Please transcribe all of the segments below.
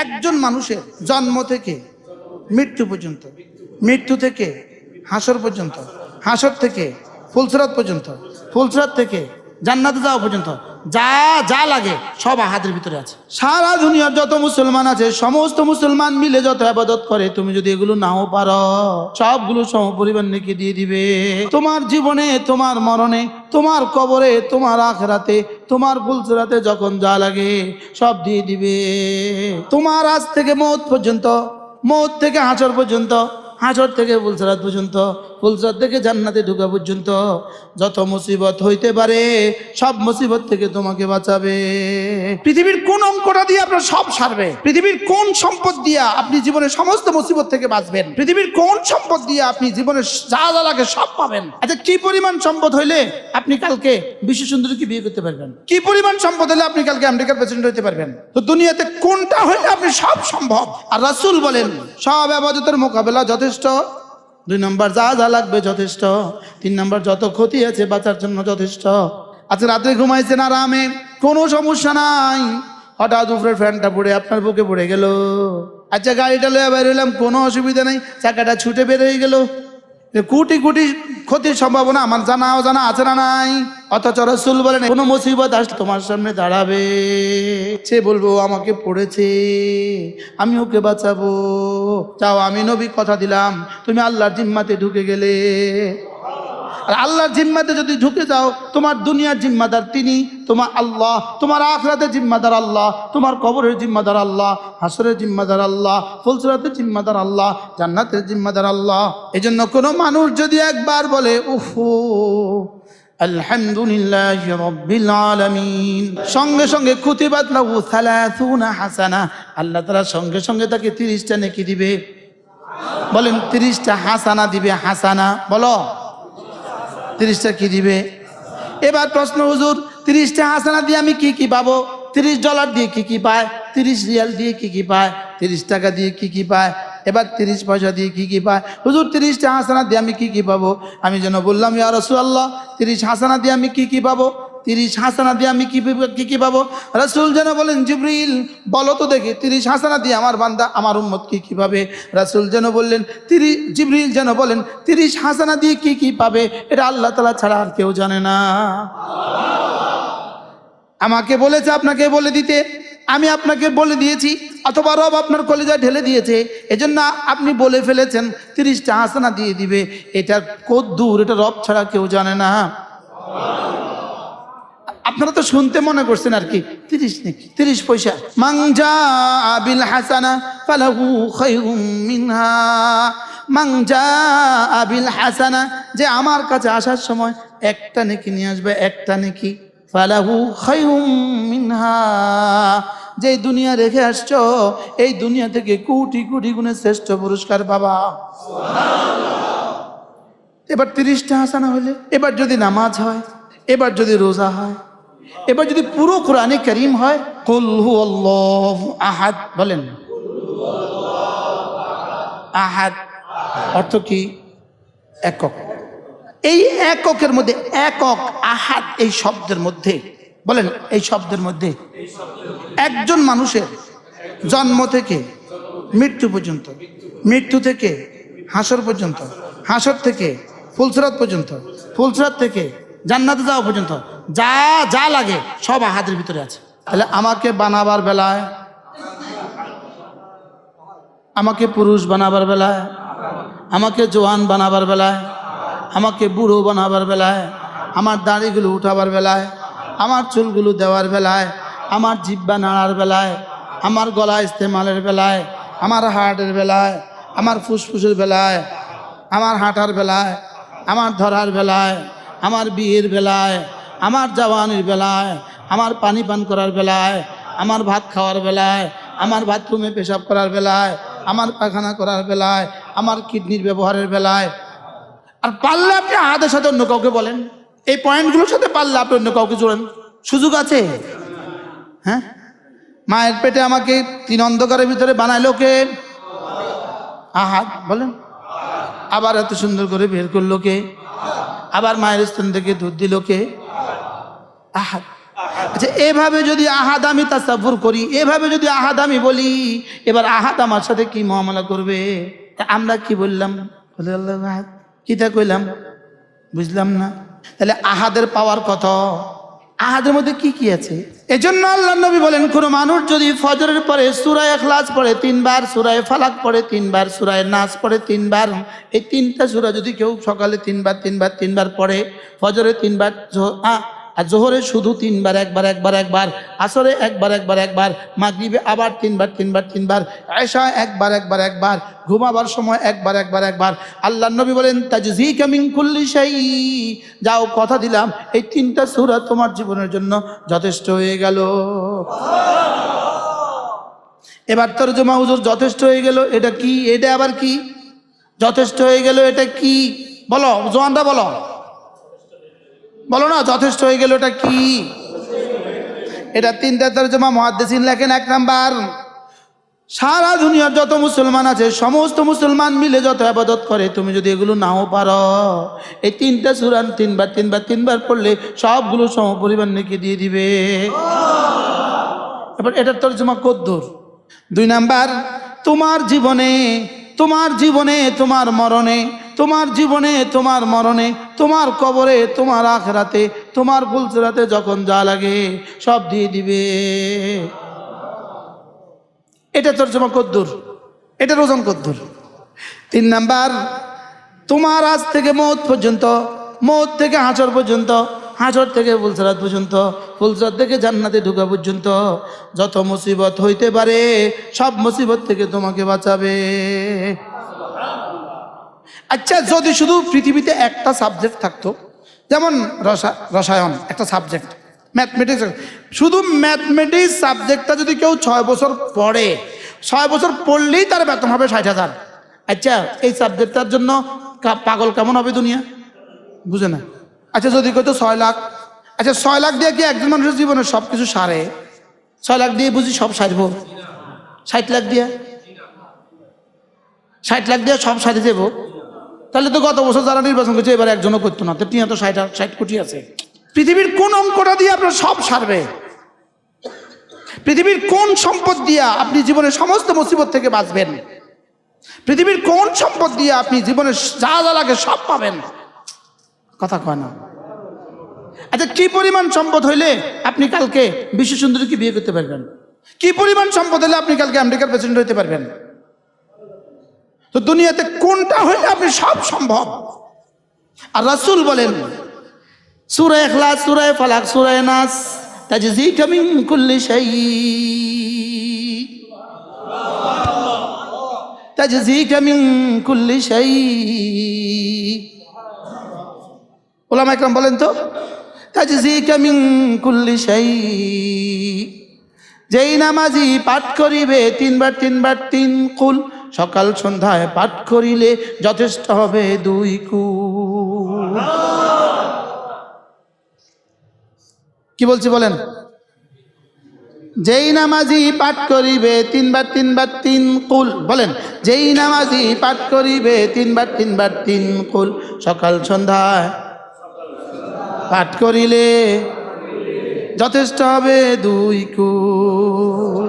একজন মানুষের জন্ম থেকে মৃত্যু পর্যন্ত, মৃত্যু থেকে হাসর পর্যন্ত, হাসর থেকে ফুলসরাত পর্যন্ত, ফুলসরাত থেকে জান্নাতে যাওয়া পর্যন্ত যা যা লাগে সব হাতের ভিতরে আছে। সারা দুনিয়ার যত মুসলমান আছে, সমস্ত মুসলমান মিলে যত আবাদত করে, তুমি যদি এগুলো নাও পারো, সবগুলো সম পরিবার নেকি দিয়ে দিবে। তোমার জীবনে, তোমার মরণে, তোমার কবরে, তোমার আখরাতে, তোমার ফুলসরাতে যখন যা লাগে সব দিয়ে দিবে। তোমার আজ থেকে মৌত পর্যন্ত, মৌত থেকে হাঁচর পর্যন্ত হাঁচর থেকে ফুলসরাত পর্যন্ত, ফুলসরাত থেকে জান্নাতে ঢুকা পর্যন্ত, যত মুসিবত হইতে পারে, সব মুসিবত থেকে তোমাকে বাঁচাবে। পৃথিবীর কোন অঙ্কটা দিয়ে আপনার সব সারবে? পৃথিবীর কোন সম্পদ দিয়া আপনি জীবনের সমস্ত মুসিবত থেকে বাঁচবেন? পৃথিবীর কোন সম্পদ দিয়ে আপনি জীবনের যা যা লাগে সব পাবেন? আচ্ছা কি পরিমাণ সম্পদ হইলে আপনি কালকে বিশ্ব সুন্দরীকে বিয়ে করতে পারবেন? কি পরিমাণ সম্পদ হলে আপনি কালকে আমেরিকার প্রেসিডেন্ট হতে পারবেন? তো দুনিয়াতে কোনটা হইলে আপনি সব সম্ভব? আর রাসূল বলেন, সব আবাদতের মোকাবেলা যথেষ্ট দুই নম্বর যা যা লাগবে যথেষ্ট। তিন নম্বর যত ক্ষতি আছে বাঁচার জন্য যথেষ্ট। আজকে রাত্রে ঘুমাইছেন আরামে, কোনো সমস্যা নাই। হঠাৎ উপরের ফ্যানটা পড়ে আপনার বুকে পড়ে গেল। আচ্ছা গাড়িটা লয়ে বের হইলাম, কোনো অসুবিধা নেই। চাকাটা ছুটে বের হয়ে গেল। কোটি কোটি ক্ষতির সম্ভাবনা আমার জানা অজানা আছে না নাই? অথচ রসুল বলেন, কোনো মুসিবত আসলে তোমার সামনে দাঁড়াবে। সে বলব আমাকে পড়েছে, আমি ওকে বাঁচাবো। যাও, আমি নবী কথা দিলাম, তুমি আল্লাহর জিম্মাতে ঢুকে গেলে। আর আল্লাহর জিম্মাতে যদি ঢুকে যাও, তোমার দুনিয়ার জিম্মাদার তিনি, তোমার আল্লাহ, তোমার আখরাতের জিম্মাদার আল্লাহ, তোমার কবরের জিম্মাদার আল্লাহ, হাসরের জিম্মাদার আল্লাহ, ফুলসরাতের জিম্মাদার আল্লাহ, জান্নাতের জিম্মাদার আল্লাহ। এই জন্য কোনো মানুষ যদি একবার বলে, উফু আলহামদুলিল্লাহ রব্বিল আলামিন। সঙ্গে সঙ্গে কুতিবাত লাহু সালাসুনা হাসানা। আল্লাহ তাআলা সঙ্গে সঙ্গে তাকে 30টা নেকি দিবে। বলেন 30টা হাসানা দিবে, হাসানা। বলো, তিরিশটা কি দিবে? এবার প্রশ্ন, হুজুর, তিরিশটা হাসানা দিয়ে আমি কি কি পাবো? তিরিশ ডলার দিয়ে কি কি পায়? তিরিশ রিয়াল দিয়ে কি কি পায়? তিরিশ টাকা দিয়ে কি কি পায়? এবার তিরিশ পয়সা দিয়ে কি কি পায়? হুজুর, তিরিশটা হাসানা দিয়ে আমি কি কি পাবো? আমি যেন বললাম, ইয়া রসুল্লাহ তিরিশ হাসানা দিয়ে আমি কি কি পাবো? তিরিশ হাসানা দিয়ে আমি কি কি পাবো? রসুল যেন বলেন, জিবরিল, বলো তো দেখি, তিরিশ হাসানা দিয়ে আমার বান্দা, আমার উম্মত কি কি পাবে? রাসুল যেন বললেন তিরিশ জিবরিল যেন বলেন, তিরিশ হাসানা দিয়ে কি কি পাবে? এটা আল্লাহ তালা ছাড়া আর কেউ জানে না। আমাকে বলেছে আপনাকে বলে দিতে। আমি আপনাকে বলে দিয়েছি, অথবা রব আপনার কলেজায় ঢেলে দিয়েছে, এজন্য আপনি বলে ফেলেছেন, তিরিশটা হাসানা দিয়ে দিবে, এটা কত দূর, এটা রব ছাড়া কেউ জানে না। আপনারা তো শুনতে মনে করছেন আর কি, তিরিশ নাকি, তিরিশ পয়সা। মাংজা আবিল হাসানা ফালাহু মিনহা। মাংজা আবিল হাসানা, যে আমার কাছে আসার সময় একটা নেকি নিয়ে আসবে, একটা নেকি। ফালাহু মিনহা। যে দুনিয়া রেখে আসছো, এই দুনিয়া থেকে কোটি কোটি গুণের শ্রেষ্ঠ পুরস্কার বাবা এবার তিরিশটা হাসানা হলে, এবার যদি নামাজ হয়, এবার যদি রোজা হয়, এবার যদি পুরো কোরআনে করিম হয় কলহু আল্লাহ আহাদ বলেন। আহাদ অর্থ কি? একক। এই এককের মধ্যে একক আহাত এই শব্দের মধ্যে, বলেন এই শব্দের মধ্যে একজন মানুষের জন্ম থেকে মৃত্যু পর্যন্ত, মৃত্যু থেকে হাসর পর্যন্ত, হাসর থেকে ফুলসরাত পর্যন্ত, ফুলসরাত থেকে জান্নাতে যাওয়া পর্যন্ত, যা যা লাগে সব হাতের ভিতরে আছে। তাহলে আমাকে বানাবার বেলায়, আমাকে পুরুষ বানাবার বেলায়, আমাকে জোয়ান বানাবার বেলায় আমাকে বুড়ো বানাবার বেলায় আমার দাড়িগুলো উঠাবার বেলায় আমার চুলগুলো দেওয়ার বেলায় আমার জিব্বা নাড়ার বেলায় আমার গলা ইস্তেমালের বেলায় আমার হার্টের বেলায় আমার ফুসফুসের বেলায় আমার হাঁটার বেলায় আমার ধরার বেলায় আমার বিয়ের বেলায় আমার জওয়ানির বেলায় আমার পানি পান করার বেলায় আমার ভাত খাওয়ার বেলায় আমার বাথরুমে পেশাব করার বেলায় আমার পায়খানা করার বেলায় আমার কিডনির ব্যবহারের বেলায় আর পারলে আপনি আহাদের সাথে অন্য কাউকে বলেন। এই পয়েন্টগুলোর সাথে পারলে আপনি অন্য কাউকে জোড়েন। সুযোগ আছে? হ্যাঁ? মায়ের পেটে আমাকে তিন অন্ধকারের ভিতরে বানাইলো কে? আহাদ বলেন। আবার এত সুন্দর করে বের করল কে? আবার মায়ের স্থান থেকে দুধ দিল কে? আহাদ আচ্ছা এভাবে যদি আহাদ আমি তাসাফুর করি, এভাবে যদি আহাদ আমি বলি, এবার আহাদ আমার সাথে কি মহামলা করবে? আমরা কি বললাম? বলে আল্লাহ আহাদ কিটা কইলাম? বুঝলাম না। তাহলে আহাদের পাওয়ার কত? আহাদের মধ্যে কি কি আছে? এজন্য আল্লাহ নবী বলেন, কোনো মানুষ যদি ফজরের পরে সুরায় খ্লাস পড়ে, তিনবার সুরায় ফালাক পড়ে, তিনবার সুরায় নাচ পড়ে, তিনবার, এই তিনটা সুরা যদি কেউ সকালে তিনবার তিনবার তিনবার পড়ে, ফজরে তিনবার আর জোহরে শুধু তিনবার, একবার একবার একবার, আসরে একবার একবার একবার, মাগরিবে আবার তিনবার তিনবার তিনবার আয়সা একবার একবার একবার, ঘুমাবার সময় একবার একবার একবার। আল্লাহ নবী বলেন তাজজি কামিং কুল্লি শাই। যাও কথা দিলাম, এই তিনটা সূরা তোমার জীবনের জন্য যথেষ্ট হয়ে গেল। এবার তোর জমা হুজুর, যথেষ্ট হয়ে গেল, এটা কি? এটা আবার কি? যথেষ্ট হয়ে গেল, এটা কি? বলো, জোয়ানরা বলো। বলো না, যথেষ্ট হয়ে গেল এটা কি? এটা তিনটা তর্জমা মহাদ্দেসিন লেখেন এক নাম্বার। সারা দুনিয়ার যত মুসলমান আছে, সমস্ত মুসলমান মিলে যত আবাদত করে, তুমি যদি এগুলো নাও পারো। এই তিনটা সুরান তিনবার তিনবার তিনবার পড়লে সবগুলো সম পরিমাণ নেকি দিয়ে দিবে। এবার এটার তর্জমা কদ্দুর। দুই নাম্বার, তোমার জীবনে তোমার জীবনে, তোমার মরণে তোমার জীবনে, তোমার মরণে, তোমার কবরে, তোমার আখরাতে, তোমার ফুলসরাতে যখন যা লাগে সব দিয়ে দিবে। এটা তোর তর্জমা কদ্দুর এটার ওজন কদ্দুর। তিন নাম্বার, তোমার আজ থেকে মৌত পর্যন্ত, মৌত থেকে হাঁচর পর্যন্ত, হাঁচর থেকে ফুলসরাত পর্যন্ত ফুলসরাত থেকে জান্নাতে ঢুকা পর্যন্ত, যত মুসিবত হইতে পারে, সব মুসিবত থেকে তোমাকে বাঁচাবে। আচ্ছা যদি শুধু পৃথিবীতে একটা সাবজেক্ট থাকতো, যেমন রসা, রসায়ন, একটা সাবজেক্ট ম্যাথমেটিক্স শুধু ম্যাথমেটিক্স সাবজেক্টটা যদি কেউ ছয় বছর পড়ে, ছয় বছর পড়লেই তার বেতন হবে ষাট হাজার। আচ্ছা এই সাবজেক্টটার জন্য পাগল কেমন হবে দুনিয়া? বুঝে না। আচ্ছা যদি কত ছয় লাখ আচ্ছা ছয় লাখ দিয়ে কি একজন মানুষের জীবনে সব কিছু সারে? ছয় লাখ দিয়ে বুঝি সব সারবো। ষাট লাখ দিয়ে? ষাট লাখ দিয়ে সব সারে দেবো। তাহলে তো গত বছর যারা নির্বাচন করছে, এবার একজনও করতো না। তো টিয়া তো ষাট ষাট কোটি আছে। পৃথিবীর কোন অঙ্কটা দিয়ে আপনার সব সারবে? পৃথিবীর কোন সম্পদ দিয়া আপনি জীবনের সমস্ত মুসিবত থেকে বাঁচবেন? পৃথিবীর কোন সম্পদ দিয়ে আপনি জীবনে যা যা লাগে সব পাবেন? কথা কয় না। আচ্ছা কি পরিমাণ সম্পদ হইলে আপনি কালকে বিশ্ব সুন্দরীকে বিয়ে করতে পারবেন? কি পরিমাণ সম্পদ হলে আপনি কালকে আমেরিকার প্রেসিডেন্ট হইতে পারবেন? তো দুনিয়াতে কোনটা হইলে আপনি সব সম্ভব? আর রাসূল বলেন সুরায় এখলাস সুরায় ফালাক সুরায় নাস কুল্লি বলেন তো কুল্লি যেই নামাজি পাঠ করিবে, তিনবার তিনবার, তিন কুল সকাল সন্ধ্যায় পাঠ করিলে যথেষ্ট হবে দুই কু কি বলছি বলেন? যেই নামাজি পাঠ করিবে তিনবার তিনবার, তিন কুল। বলেন, যেই নামাজি পাঠ করিবে তিনবার তিনবার, তিন কুল। সকাল সন্ধ্যায় পাঠ করিলে যথেষ্ট হবে দুই কুল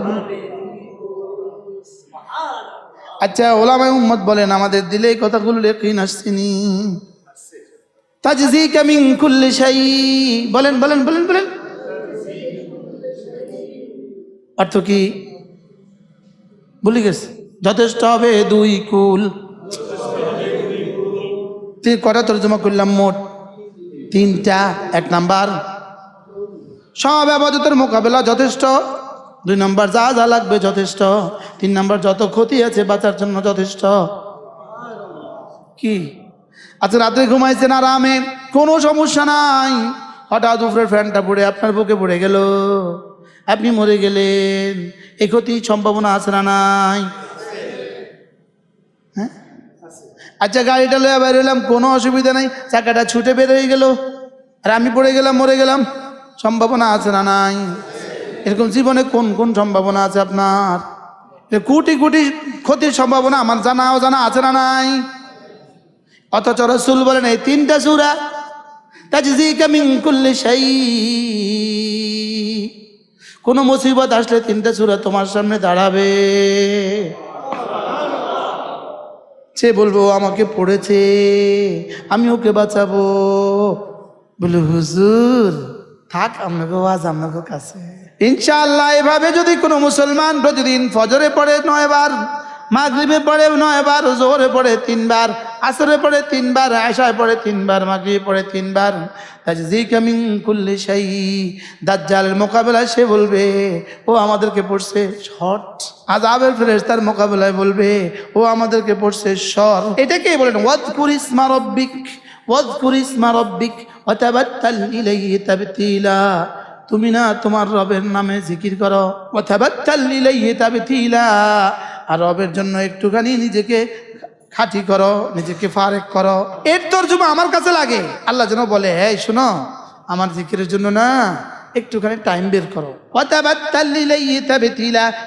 আচ্ছা ওলামাই উম্মত বলেন, আমাদের দিলে এই কথাগুলো লেখিন আসছিনি তাজজি কামিং কুল্লি শাই। বলেন বলেন বলেন বলেন। অর্থ কি? ভুলে গেছে। যথেষ্ট হবে দুই কুল। তিন কটা তর্জমা করলাম? মোট তিনটা। এক নাম্বার। সব আবাদতের মোকাবেলা যথেষ্ট। দুই নম্বর যা যা লাগবে যথেষ্ট। তিন নম্বর যত ক্ষতি আছে বাঁচার জন্য যথেষ্ট। কি? আজকে রাত্রে ঘুমাইছেন আরামে, কোনো সমস্যা নাই। হঠাৎ উপরের ফ্যানটা পড়ে আপনার বুকে পড়ে গেল। আপনি মরে গেলেন। এ ক্ষতি সম্ভাবনা আছে না নাই? হ্যাঁ? আচ্ছা গাড়িটা লয়ে বাইরে হলাম, কোনো অসুবিধা নাই। চাকাটা ছুটে বের হয়ে গেল। আর আমি পড়ে গেলাম, মরে গেলাম। সম্ভাবনা আছে না নাই? এরকম জীবনে কোন কোন সম্ভাবনা আছে আপনার? কোটি কোটি ক্ষতির সম্ভাবনা আমার জানা আছে না নাই? অথচ রসুল বলেন, এই তিনটা সুরা কোনো মুসিবত আসলে তিনটা সুরা তোমার সামনে দাঁড়াবে। সে বলব আমাকে পড়েছে, আমি ওকে বাঁচাবো। বলে, হুজুর, থাক, আপনাকে আজ আপনাকে কাছে। ইনশাআল্লাহ, এভাবে যদি কোনো মুসলমান প্রতিদিন ফজরে পড়ে নয়বার, মাগরিবে পড়ে নয়বার, জোহরে পড়ে তিনবার, আসরে পড়ে তিনবার আয়সায় পড়ে তিনবার, মাগরিবে পড়ে তিনবার কুল্লি শাই, দাজ্জালের মোকাবেলায় সে বলবে, ও আমাদেরকে পড়ছে শর্ট। আজাবের ফেরেশতার মোকাবেলায় বলবে, ও আমাদেরকে পড়ছে সর এটাকেই বলেন ওয়াদ কুরিস মারব্বিক ওয়াদ কুরিস মারব্বিক ওয়াতাবাত্তাল ইলাইহি তাবতিলা। তুমি না তোমার রবের নামে জিকির করো। আর রবের জন্য একটুখানি নিজেকে খাঁটি করো, নিজেকে ফারেক করো। এর তর্জমা আমার কাছে লাগে। আল্লাহ যেন বলে হ্যাঁ শোনো, আমার জিকিরের জন্য না একটুখানি টাইম বের করো।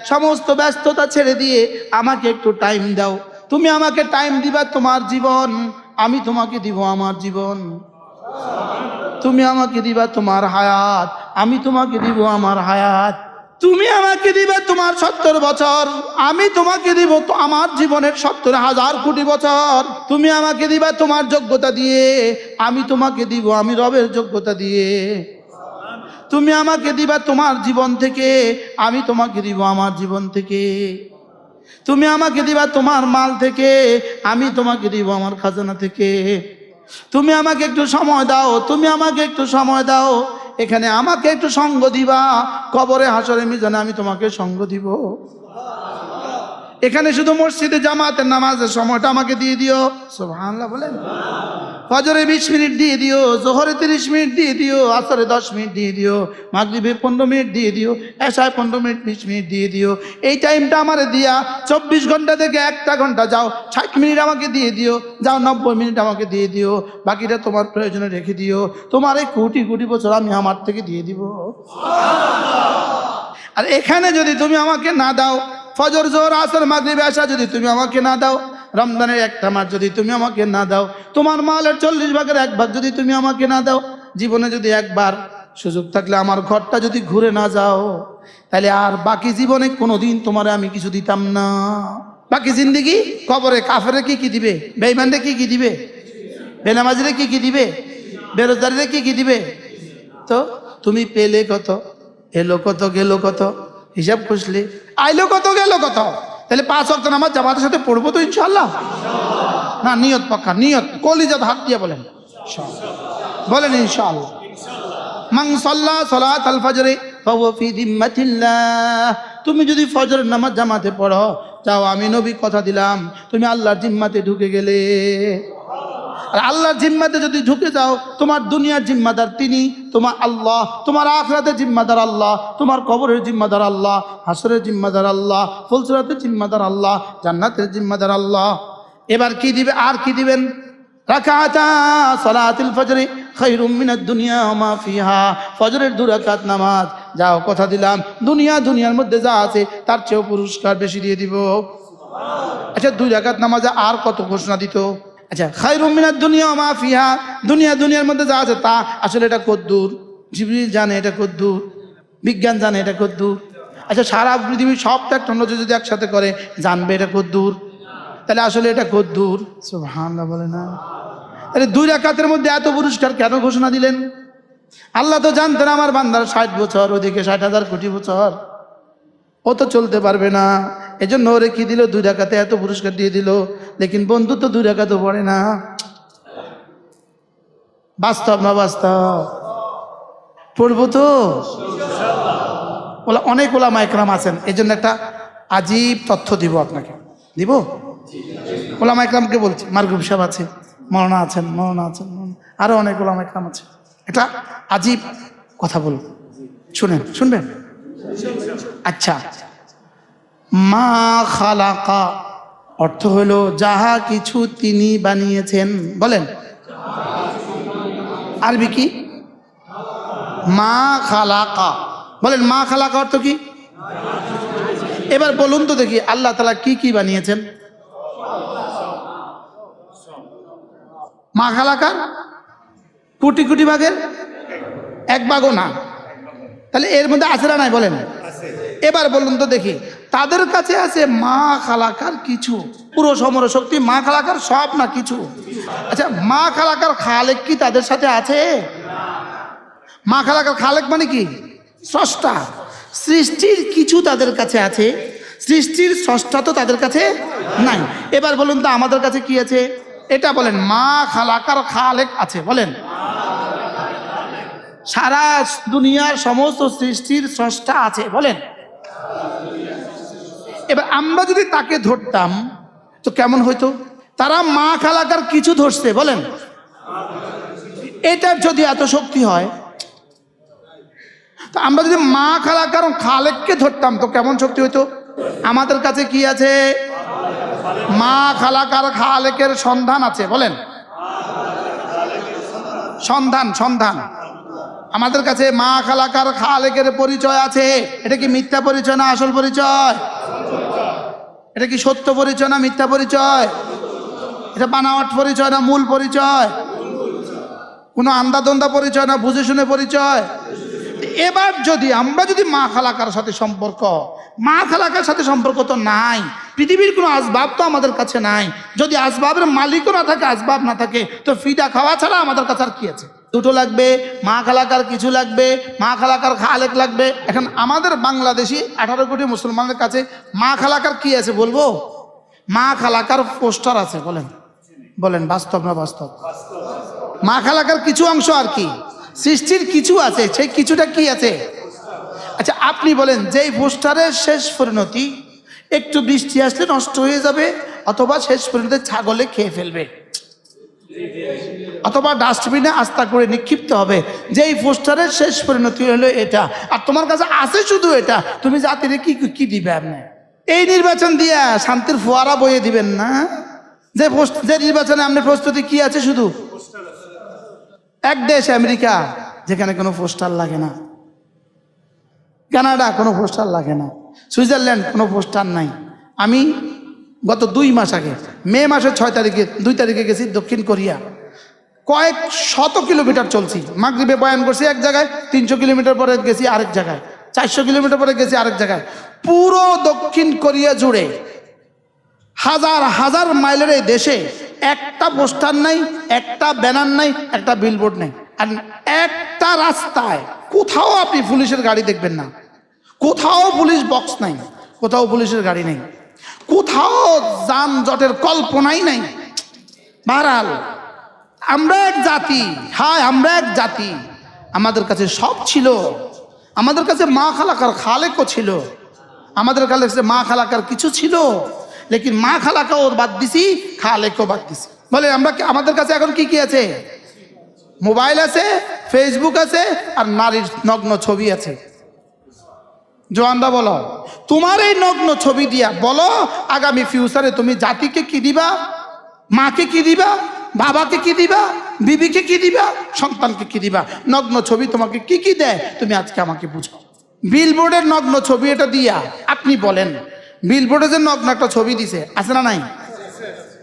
সমস্ত ব্যস্ততা ছেড়ে দিয়ে আমাকে একটু টাইম দাও। তুমি আমাকে টাইম দিবা তোমার জীবন, আমি তোমাকে দিব আমার জীবন। তুমি আমাকে দিবা তোমার হায়াত। আমি তোমাকে দিব আমার হায়াত। তুমি আমাকে দিবে তোমার সত্তর বছর। আমি তোমাকে দিব আমার জীবনের সত্তর হাজার কোটি বছর। তুমি আমাকে দিবা তোমার যোগ্যতা দিয়ে। আমি তোমাকে দিব আমি রবের যোগ্যতা দিয়ে। তুমি আমাকে দিবা তোমার জীবন থেকে। আমি তোমাকে দিব আমার জীবন থেকে। তুমি আমাকে দিবা তোমার মাল থেকে। আমি তোমাকে দিব আমার খাজানা থেকে। তুমি আমাকে একটু সময় দাও। তুমি আমাকে একটু সময় দাও। এখানে আমাকে একটু সঙ্গ দিবা। কবরে হাসরে মিজানে আমি তোমাকে সঙ্গ দিব। এখানে শুধু মসজিদে জামাতের নামাজের সময়টা আমাকে দিয়ে দিও। সুবহানাল্লাহ বলেন। ফজরে বিশ মিনিট দিয়ে দিও, জোহরে তিরিশ মিনিট দিয়ে দিও, আসরে দশ মিনিট দিয়ে দিও, মাগরিবে পনেরো মিনিট দিয়ে দিও এসায় পনেরো মিনিট, বিশ মিনিট দিয়ে দিও। এই টাইমটা আমার দিয়া চব্বিশ ঘণ্টা থেকে একটা ঘণ্টা যাও, ষাট মিনিট আমাকে দিয়ে দিও, যাও নব্বই মিনিট আমাকে দিয়ে দিও, বাকিটা তোমার প্রয়োজনে রেখে দিও। তোমার এই কোটি কোটি বছর আমি আমার থেকে দিয়ে দিব। আর এখানে যদি তুমি আমাকে না দাও ফজর জোর আসর, মাগরিবে আসা যদি তুমি আমাকে না দাও, রমজানের একটা মাস যদি তুমি আমাকে না দাও, তোমার মালের চল্লিশ ভাগের এক ভাগ যদি তুমি আমাকে না দাও, জীবনে যদি একবার সুযোগ থাকলে আমার ঘরটা যদি ঘুরে না যাও, তাহলে আর বাকি জীবনে কোনো দিন তোমার আমি কিছু দিতাম না। বাকি জিন্দিগি কবরে কাফেরে কি কি দিবে? বেইমানরে কি কি দিবে? বেনামাজিরে কি কি দিবে? বেরোজগারিরে কি কি দিবে? তো তুমি পেলে কত? এলো কত? গেলো কত? হিসাব খুঁজলে। আইলো কত, গেল কত? তাহলে পাঁচ অক্ট নামাজ জামাতের সাথে পড়ব তো ইনশাল্লাহ না, নিয়ত পাক্কা নিয়ত। কলিজাত হাত দিয়ে বলেন। বলেন ইনশাআল্লাহ। মাং সাল্লাহ সালাত আল ফজরে তুমি যদি ফজরের নামাজ জামাতে পড়ো, যাও আমি নবী কথা দিলাম। তুমি আল্লাহর জিম্মাতে ঢুকে গেলে। আর আল্লাহর জিম্মাতে যদি ঢুকে যাও, তোমার দুনিয়ার জিম্মাদার তিনি, তোমার আল্লাহ, তোমার আখরাতের জিম্মাদার আল্লাহ, তোমার কবরের জিম্মাদার আল্লাহ, হাসরের জিম্মাদার আল্লাহ, ফুলসরাতের জিম্মাদার আল্লাহ, জান্নাতের জিম্মাদার আল্লাহ। এবার কি দিবে, আর কি দিবেন? দুনিয়া ফজরের নামাজ কথা দিলাম। দুনিয়া দুনিয়ার মধ্যে যা আছে, তার চেয়েও পুরস্কার বেশি দিয়ে দিব। আচ্ছা দুই নামাজে আর কত ঘোষণা দিত? আচ্ছা। খায়রুম মিনাদ দুনিয়া মা ফিহা। দুনিয়া দুনিয়ার মধ্যে যা আছে তা। আসলে এটা কদ্দূর। জিবরিল জানে এটা কদ্দূর। বিজ্ঞান জানে এটা কদ্দূর। আচ্ছা সারা পৃথিবীর সব টেকনোলজি যদি একসাথে করে, জানবে এটা কদ্দূর। তাহলে আসলে এটা কদ্দূর। সুবহানাল্লাহ বলে না। তাহলে দুই রাকাতের মধ্যে এত পুরস্কার কেন ঘোষণা দিলেন? আল্লাহ তো জানতেন আমার বান্দার ষাট বছর, ওদিকে ষাট হাজার কোটি বছর। ও তো চলতে পারবে না। এজন্য ওরে কি দিল? দুই রাকাতে এত পুরস্কার দিয়ে দিল। লেকিন বন্ধু তো দুই রাকাতও পড়ে না। বাস্তব না বাস্তব? পড়ব তো? ওলা অনেক ওলা একরাম আছেন। এই জন্য একটা আজীব তথ্য দিব আপনাকে। দিব? ওলা একরামকে বলছি। মার্গুব সাহেব আছে। মরনা আছেন মরনা আছেন, মৌলানা- আরও অনেক ওলামা একরাম আছে। এটা আজীব কথা বলব। শুনেন, শুনবেন? আচ্ছা। মা খালাকা। অর্থ হলো যাহা কিছু তিনি বানিয়েছেন। বলেন। আরবি কি? মা খালাকা। বলেন, মা খালাকা অর্থ কি? এবার বলুন তো দেখি, আল্লাহ তালা কি কি বানিয়েছেন? মা খালাকার কোটি কোটি ভাগের? এক ভাগও না। তাহলে এর মধ্যে আছে না নাই, বলেন। এবার বলুন তো দেখি তাদের কাছে আছে মা খালাকার কিছু। পুরো সমর শক্তি মা খালাকার সব না কিছু। আচ্ছা মা খালাকার খালেক কি তাদের সাথে আছে? মা খালাকার খালেক মানে কি? স্রষ্টা। সৃষ্টির কিছু তাদের কাছে আছে, সৃষ্টির স্রষ্টা তো তাদের কাছে নাই। এবার বলুন তো, আমাদের কাছে কি আছে? এটা বলেন, মা খালাকার খালেক আছে, বলেন। সারা দুনিয়ার সমস্ত সৃষ্টির স্রষ্টা আছে, বলেন। এবার আমরা যদি তাকে ধরতাম, তো কেমন হইতো? তারা মা খালাকার কিছু ধরছে, বলেন। এটার যদি এত শক্তি হয় আমরা যদি মা খালাকার খালেককে ধরতাম, তো কেমন শক্তি হইতো? আমাদের কাছে কি আছে? মা খালাকার খালেকের সন্ধান আছে, বলেন। সন্ধান সন্ধান। আমাদের কাছে মা খালাকার খালেকের পরিচয় আছে। এটা কি মিথ্যা পরিচয় না আসল পরিচয়? এটা কি সত্য পরিচয় না মিথ্যা পরিচয়? এটা বানাওয়াট পরিচয় না মূল পরিচয়? কোনো আন্দাদন্দা পরিচয় না বুঝে শুনে পরিচয়? এবার যদি আমরা যদি মা খালাকার সাথে সম্পর্ক, মা খালাকার সাথে সম্পর্ক তো নাই, পৃথিবীর কোনো আসবাব তো আমাদের কাছে নাই। যদি আসবাবের মালিকও না থাকে, আসবাব না থাকে, তো ফিডা খাওয়া ছাড়া আমাদের কাছে আর কি আছে? দুটো লাগবে, মা খালাকার কিছু লাগবে, মা খালাকার খালেক লাগবে। এখন আমাদের বাংলাদেশি আঠারো কোটি মুসলমানদের কাছে মা খালাকার কি আছে বলব? মা খালাকার পোস্টার আছে, বলেন। বলেন, বাস্তব না বাস্তব? মা খালাকার কিছু অংশ আর কি? সৃষ্টির কিছু আছে, সেই কিছুটা কি আছে? আচ্ছা আপনি বলেন, যেই পোস্টারের শেষ পরিণতি, একটু বৃষ্টি আসলে নষ্ট হয়ে যাবে, অথবা শেষ পরিণতি ছাগলে খেয়ে ফেলবে। অথবা ডাস্টবিনে আস্তা করে নিক্ষিপ্ত হবে। যে এই পোস্টারের শেষ পরিণতি হলো এটা। আর তোমার কাছে আছে শুধু এটা। তুমি জাতিরে কি কি দিবে আপনি? এই নির্বাচন দিয়া শান্তির ফোয়ারা বইয়ে দিবেন না? যে যে নির্বাচনে আপনার প্রস্তুতি কি আছে শুধু? এক দেশ, আমেরিকা, যেখানে কোনো পোস্টার লাগে না। কানাডা, কোনো পোস্টার লাগে না। সুইজারল্যান্ড, কোনো পোস্টার নাই। আমি গত দুই মাস আগে, মে মাসের ছয় তারিখে, দুই তারিখে গেছি দক্ষিণ কোরিয়া। কয়েক শত কিলোমিটার চলছি। মাগরিবে বয়ান করছি এক জায়গায়, তিনশো কিলোমিটার পরে গেছি আরেক জায়গায়, চারশো কিলোমিটার পরে গেছি আরেক জায়গায়। পুরো দক্ষিণ কোরিয়া জুড়ে হাজার হাজার মাইলের এই দেশে একটা পোস্টার নাই, একটা ব্যানার নাই, একটা বিলবোর্ড নেই। আর একটা রাস্তায় কোথাও আপনি পুলিশের গাড়ি দেখবেন না। কোথাও পুলিশ বক্স নাই, কোথাও পুলিশের গাড়ি নেই। কোথাও যানজটের কল্পনাই নাই। বাহারাল আমরা এক জাতি, হায়, আমরা এক জাতি। আমাদের কাছে সব ছিল। আমাদের কাছে মা খালাকার খালেকও ছিল। আমাদের কাছে মা খালাকার কিছু ছিল। লেকিন মা খালাকাও বাদ দিছি, খালেকও বাদ দিছি। বলে, আমরা আমাদের কাছে এখন কি কি আছে? মোবাইল আছে, ফেসবুক আছে, আর নারীর নগ্ন ছবি আছে। জোয়ানরা বলো, তোমার এই নগ্ন ছবি দিয়া বলো, আগামী ফিউচারে তুমি জাতিকে কি দিবা? মাকে কি দিবা? বাবাকে কি দিবা? বিবিকে কি দিবা? সন্তানকে কি দিবা? নগ্ন ছবি তোমাকে কি কি দেয়? তুমি আজকে আমাকে বুঝাও। বিলবোর্ডের নগ্ন ছবি এটা দিয়া আপনি বলেন বিলবোর্ডে যে নগ্ন একটা ছবি দিছে, আছে না নাই?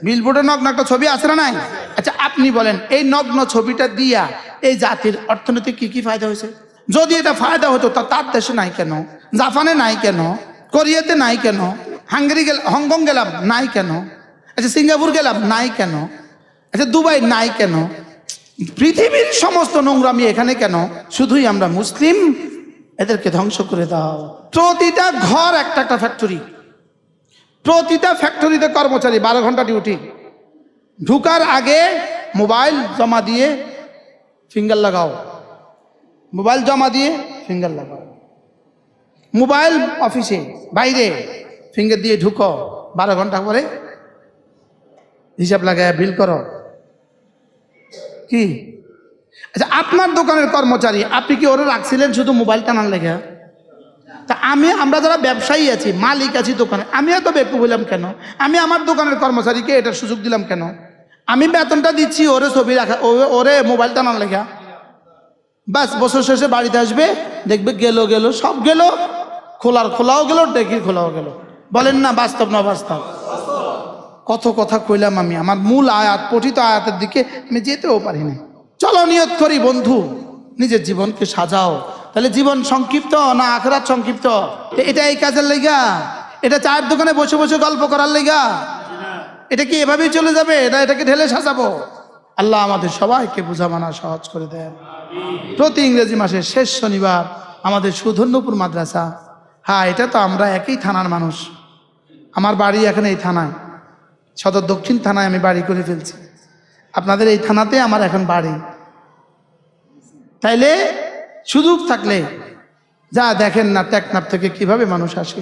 বিলবোর্ডে নগ্ন একটা ছবি আছে না নাই? আচ্ছা আপনি বলেন, এই নগ্ন ছবিটা দিয়া এই জাতির অর্থনৈতিক কি কি ফায়দা হয়েছে? যদি এটা ফায়দা হতো, তা তার দেশে নাই কেন? জাপানে নাই কেন? কোরিয়াতে নাই কেন? হাঙ্গেরি গেলাম হংকং গেলাম, নাই কেন? আচ্ছা সিঙ্গাপুর গেলাম, নাই কেন? আচ্ছা দুবাই নাই কেন? পৃথিবীর সমস্ত নোংরামি এখানে কেন? শুধুই আমরা মুসলিম, এদেরকে ধ্বংস করে দাও। প্রতিটা ঘর একটা একটা ফ্যাক্টরি প্রতিটা ফ্যাক্টরিতে কর্মচারী, বারো ঘণ্টা ডিউটি ঢুকার আগে মোবাইল জমা দিয়ে ফিঙ্গার লাগাও। মোবাইল জমা দিয়ে ফিঙ্গার লাগাও। মোবাইল অফিসে, বাইরে ফিঙ্গার দিয়ে ঢুকো, বারো ঘণ্টা পরে হিসাব লাগায় বিল করো। কি? আচ্ছা আপনার দোকানের কর্মচারী, আপনি কি ওরা রাখছিলেন শুধু মোবাইল টানার লেগে? তা আমি, আমরা যারা ব্যবসায়ী আছি, মালিক আছি দোকানে আমি এত বেকু বললাম কেন? আমি আমার দোকানের কর্মচারীকে এটার সুযোগ দিলাম কেন? আমি বেতনটা দিচ্ছি, ওরে ছবি রাখা ওরে মোবাইল টানার লেখা বাস, বছর শেষে বাড়িতে আসবে, দেখবে গেল গেল, সব গেল। খোলার খোলাও গেল, ডেকির খোলাও গেল। বলেন না, বাস্তব না বাস্তব কত কথা কইলাম আমি, আমার মূল আয়াত, পঠিত আয়াতের দিকে আমি যেতেও পারি না চলো নিয়ত করি বন্ধু, নিজের জীবনকে সাজাও। তাহলে জীবন সংক্ষিপ্ত না আখরাত সংক্ষিপ্ত? এটা এই কাজের লেগা? এটা চায়ের দোকানে বসে বসে গল্প করার লেগা? এটা কি এভাবেই চলে যাবে এটা এটাকে ঢেলে সাজাবো? আল্লাহ আমাদের সবাইকে বোঝা মানা সহজ করে দেন। প্রতি ইংরেজি মাসের শেষ শনিবার আমাদের সুধন্যপুর মাদ্রাসা। হ্যাঁ এটা তো আমরা একই থানার মানুষ। আমার বাড়ি এখানে এই থানায়। সদর দক্ষিণ থানায় আমি বাড়ি করে ফেলছি। আপনাদের এই থানাতে আমার এখন বাড়ি। তাইলে সুযোগ থাকলে যা দেখেন না টেকনাফ থেকে কীভাবে মানুষ আসে।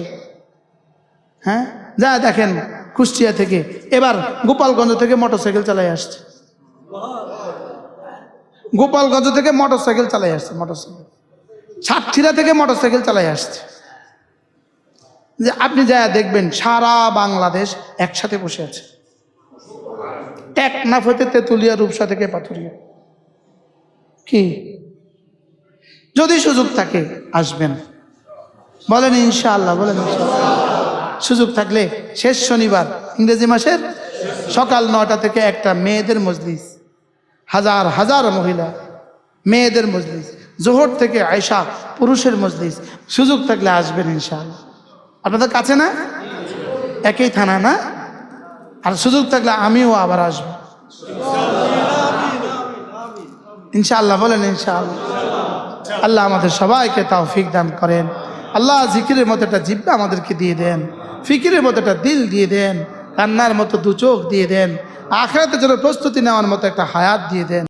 হ্যাঁ যা দেখেন কুষ্টিয়া থেকে। এবার গোপালগঞ্জ থেকে মোটরসাইকেল চালাই আসছে। গোপালগঞ্জ থেকে মোটরসাইকেল চালাই আসছে, মোটরসাইকেল। সাতক্ষীরা থেকে মোটরসাইকেল চালাই আসছে। যে আপনি যা দেখবেন, সারা বাংলাদেশ একসাথে বসে আছে। টেকনাফ হতে তেঁতুলিয়া, রূপসা থেকে পাথুরিয়া। কি? যদি সুযোগ থাকে, আসবেন। বলেন ইনশাআল্লাহ, বলেন সুযোগ থাকলে শেষ শনিবার, ইংরেজি মাসের সকাল নটা থেকে একটা মেয়েদের মজলিস। হাজার হাজার মহিলা, মেয়েদের মজলিস, জোহর থেকে আয়সা পুরুষের মজলিস, সুযোগ থাকলে আসবেন ইনশাআল্লাহ। আপনাদের কাছে না? একই থানা না? আর সুযোগ থাকলে আমিও আবার আসব। ইনশাআল্লাহ, বলেন ইনশাআল্লাহ। আল্লাহ আমাদের সবাইকে তাও ফিক দান করেন। আল্লাহ জিকিরের মতো একটা জিব্বা আমাদেরকে দিয়ে দেন। ফিকিরের মতো একটা দিল দিয়ে দেন। কান্নার মতো দু চোখ দিয়ে দেন। আখড়াতে যেন প্রস্তুতি নেওয়ার মতো একটা হায়াত দিয়ে দেন।